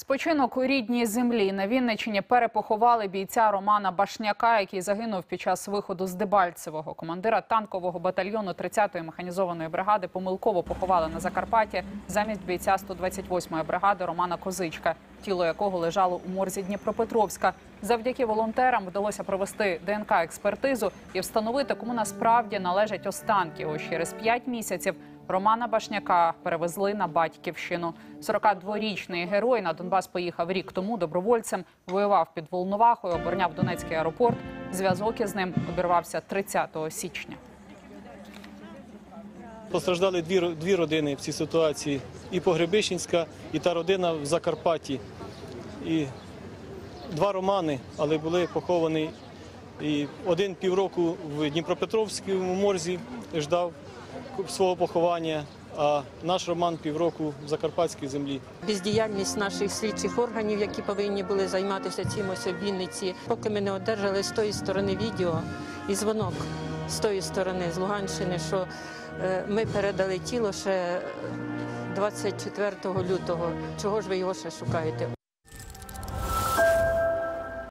Спочинок у рідній землі на Вінниччині перепоховали бійця Романа Башняка, який загинув під час виходу з Дебальцевого. Командира танкового батальйону 30-ї механізованої бригади помилково поховали на Закарпатті замість бійця 128-ї бригади Романа Козичка, тіло якого лежало у морзі Дніпропетровська. Завдяки волонтерам вдалося провести ДНК-експертизу і встановити, кому насправді належать останки. Ось через 5 місяців Романа Башняка перевезли на батьківщину. 42-річний герой на Донбас поїхав рік тому добровольцем, воював під Волновахою, обороняв Донецький аеропорт. Зв'язок із ним обірвався 30 січня. Постраждали дві, дві родини в цій ситуації. І Погребищенська, і та родина в Закарпатті. І два романи, але були поховані. І один півроку в Дніпропетровському морзі ждав свого поховання, а наш роман півроку в Закарпатській землі. бездіяльність наших слідчих органів, які повинні були займатися цим ось у Вінниці. Поки ми не одержали з тої сторони відео і дзвонок з тої сторони, з Луганщини, що е, ми передали тіло ще 24 лютого. Чого ж ви його ще шукаєте?